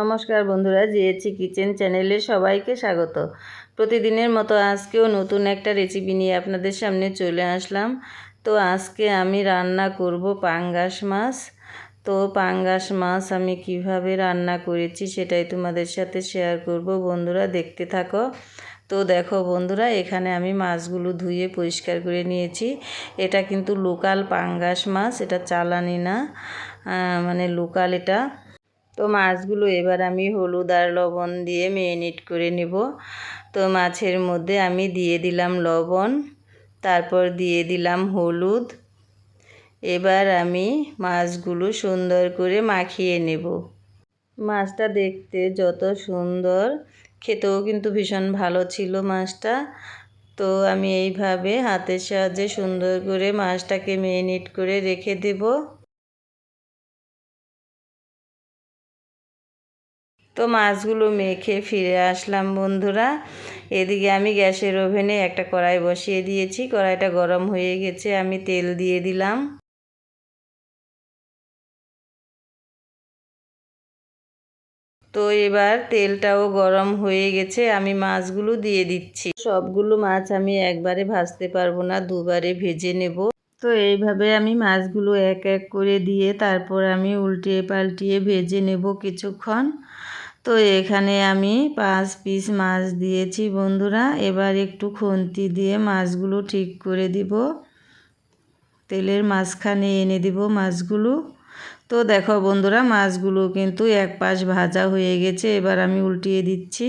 নমস্কার বন্ধুরা জিএচি কিচেন চ্যানেলে সবাইকে স্বাগত। প্রতিদিনের মতো আজকেও নতুন একটা রেসিপি নিয়ে আপনাদের সামনে চলে আসলাম। তো আজকে আমি রান্না করব পাঙ্গাস মাছ। তো পাঙ্গাস মাছ আমি কীভাবে রান্না করেছি সেটাই তোমাদের সাথে শেয়ার করব। বন্ধুরা, দেখতে থাকো। তো দেখো বন্ধুরা, এখানে আমি মাছগুলো ধুয়ে পরিষ্কার করে নিয়েছি। এটা কিন্তু লোকাল পাঙ্গাস মাছ, এটা চালানি না। মানে লোকাল এটা। তো মাছগুলো এবার আমি হলুদ আর লবণ দিয়ে মেরিনেট করে নেব। তো মাছের মধ্যে আমি দিয়ে দিলাম লবণ, তারপর দিয়ে দিলাম হলুদ। এবার আমি মাছগুলো সুন্দর করে মাখিয়ে নেব। মাছটা দেখতে যত সুন্দর, খেতেও কিন্তু ভীষণ ভালো ছিল মাছটা। তো আমি এইভাবে হাতের সাহায্যে সুন্দর করে মাছটাকে মেরিনেট করে রেখে দেবো। তো মাছগুলো মেখে ফিরে আসলাম বন্ধুরা। এদিকে আমি গ্যাসের ওভেনে একটা কড়াই বসিয়ে দিয়েছি। কড়াইটা গরম হয়ে গেছে, আমি তেল দিয়ে দিলাম। তো এবার তেলটাও গরম হয়ে গেছে, আমি মাছগুলো দিয়ে দিচ্ছি। সবগুলো মাছ আমি একবারে ভাজতে পারব না, দুবারে ভেজে নেব। তো এইভাবে আমি মাছগুলো এক এক করে দিয়ে তারপর আমি উল্টিয়ে পাল্টিয়ে ভেজে নেব কিছুক্ষণ। তো এখানে আমি পাঁচ পিস মাছ দিয়েছি বন্ধুরা। এবার একটু খুন্তি দিয়ে মাছগুলো ঠিক করে দিব। তেলের মাঝখানে এনে দিব মাছগুলো। তো দেখো বন্ধুরা, মাছগুলো কিন্তু এক পাশ ভাজা হয়ে গেছে, এবার আমি উল্টিয়ে দিচ্ছি।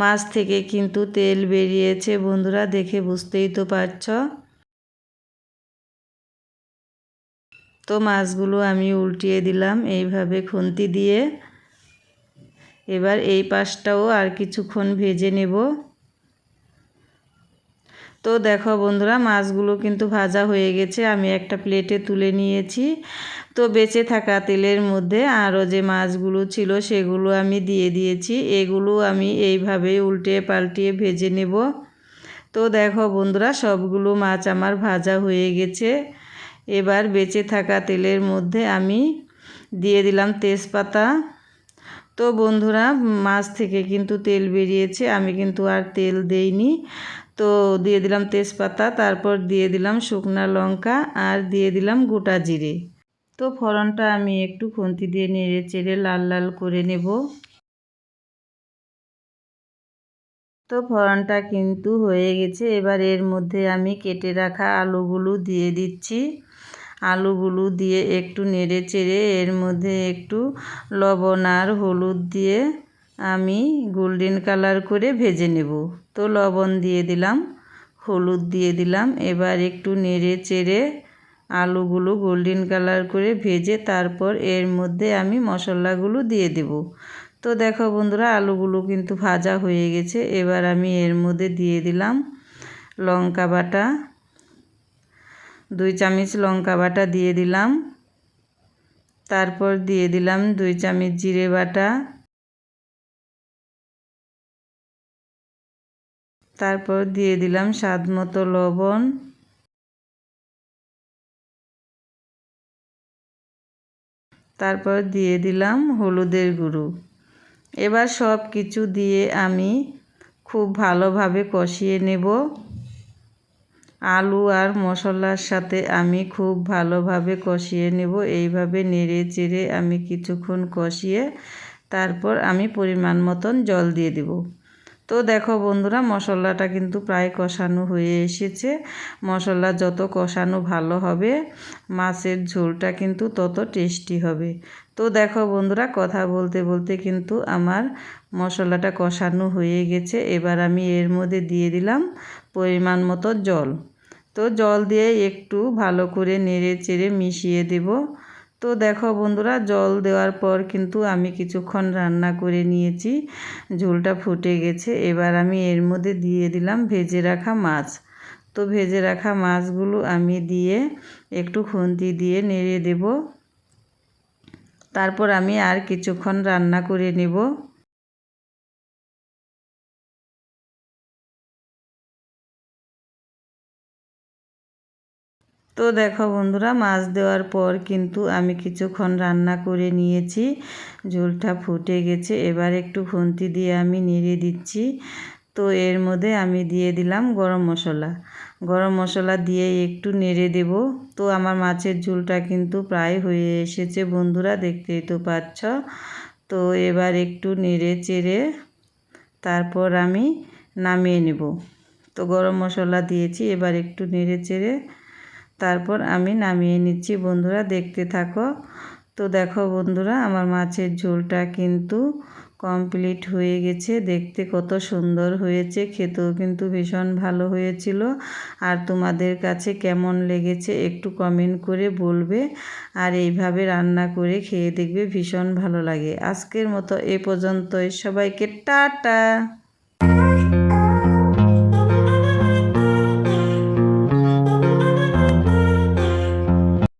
মাছ থেকে কিন্তু তেল বেরিয়েছে বন্ধুরা, দেখে বুঝতেই তো পারছ। তো মাছগুলো আমি উল্টিয়ে দিলাম এইভাবে খুন্তি দিয়ে। এবার এই পাশটাও আর কিছুক্ষণ ভেজে নেব। তো দেখো বন্ধুরা, মাছগুলো কিন্তু ভাজা হয়ে গেছে, আমি একটা প্লেটে তুলে নিয়েছি। তো বেঁচে থাকা তেলের মধ্যে আরও যে মাছগুলো ছিল সেগুলো আমি দিয়ে দিয়েছি, এগুলো আমি এইভাবে উল্টে পাল্টিয়ে ভেজে নেব। তো দেখো বন্ধুরা, সবগুলো মাছ আমার ভাজা হয়ে গেছে। এবার বেঁচে থাকা তেলের মধ্যে আমি দিয়ে দিলাম তেজপাতা। তো বন্ধুরা, মাছ থেকে কিন্তু তেল বেরিয়েছে, আমি কিন্তু আর তেল দেইনি। তো দিয়ে দিলাম তেজপাতা, তারপর দিয়ে দিলাম শুকনা লঙ্কা আর দিয়ে দিলাম গোটা জিরে। তো ফোড়নটা আমি একটু খুন্তি দিয়ে নেড়ে চেড়ে লাল লাল করে নেব। তো ফোড়নটা কিন্তু হয়ে গেছে। এবার এর মধ্যে আমি কেটে রাখা আলুগুলো দিয়ে দিচ্ছি। আলুগুলো দিয়ে একটু নেড়ে চেড়ে এর মধ্যে একটু লবণ আর হলুদ দিয়ে আমি গোল্ডেন কালার করে ভেজে নেব। তো লবণ দিয়ে দিলাম, হলুদ দিয়ে দিলাম। এবার একটু নেড়ে চেড়ে আলুগুলো গোল্ডেন কালার করে ভেজে তারপর এর মধ্যে আমি মশলাগুলো দিয়ে দেব। তো দেখো বন্ধুরা, আলুগুলো কিন্তু ভাজা হয়ে গেছে। এবার আমি এর মধ্যে দিয়ে দিলাম লঙ্কা বাটা। দুই চামচ লঙ্কা বাটা দিয়ে দিলাম। তারপর দিয়ে দিলাম দুই চামচ জিরে বাটা। তারপর দিয়ে দিলাম স্বাদ মতো লবণ। তারপর দিয়ে দিলাম হলুদের গুঁড়ো। এবার সব কিছু দিয়ে আমি খুব ভালোভাবে কষিয়ে নেব। আলু আর মশলার সাথে আমি খুব ভালোভাবে কষিয়ে নেব। এইভাবে নেড়ে চেড়ে আমি কিছুক্ষণ কষিয়ে তারপর আমি পরিমাণ মতন জল দিয়ে দেব। তো দেখো বন্ধুরা, মশলাটা কিন্তু প্রায় কষানো হয়ে এসেছে। মশলা যত কষানো ভালো হবে, মাছের ঝোলটা কিন্তু তত টেস্টি হবে। তো দেখো বন্ধুরা, কথা বলতে বলতে কিন্তু আমার মশলাটা কষানো হয়ে গেছে। এবার আমি এর মধ্যে দিয়ে দিলাম পরিমাণ মতো জল। তো জল দিয়ে একটু ভালো করে নেড়ে চেড়ে মিশিয়ে দেব। তো দেখো বন্ধুরা, জল দেওয়ার পর কিন্তু আমি কিছুক্ষণ রান্না করে নিয়েছি। ঝোলটা ফুটে গেছে। এবার আমি এর মধ্যে দিয়ে দিলাম ভেজে রাখা মাছ। তো ভেজে রাখা মাছগুলো আমি দিয়ে একটু খুন্তি দিয়ে নেড়ে দেব। তারপর আমি আর কিছুক্ষণ রান্না করে নেব। তো দেখো বন্ধুরা, মাছ দেওয়ার পর কিন্তু আমি কিছুক্ষণ রান্না করে নিয়েছি। ঝোলটা ফুটে গেছে, এবার একটু খুন্তি দিয়ে আমি নেড়ে দিচ্ছি। তো এর মধ্যে আমি দিয়ে দিলাম গরম মশলা। গরম মশলা দিয়ে একটু নেড়ে দেব। তো আমার মাছের ঝোলটা কিন্তু প্রায় হয়ে এসেছে বন্ধুরা, দেখতেই তো পাচ্ছ। তো এবার একটু নেড়ে চেড়ে তারপর আমি নামিয়ে নেব। তো গরম মশলা দিয়েছি, এবার একটু নেড়ে চেড়ে তারপর আমি নামিয়ে নিচ্ছি। বন্ধুরা, দেখতে থাকো। তো দেখো বন্ধুরা, আমার মাছের ঝোলটা কিন্তু কমপ্লিট হয়ে গেছে। দেখতে কত সুন্দর হয়েছে, খেতেও কিন্তু ভীষণ ভালো হয়েছিল। আর তোমাদের কাছে কেমন লেগেছে একটু কমেন্ট করে বলবে। আর এইভাবে রান্না করে খেয়ে দেখবে ভীষণ ভালো লাগে। আজকের মতো এ পর্যন্তই। সবাইকে টাটা!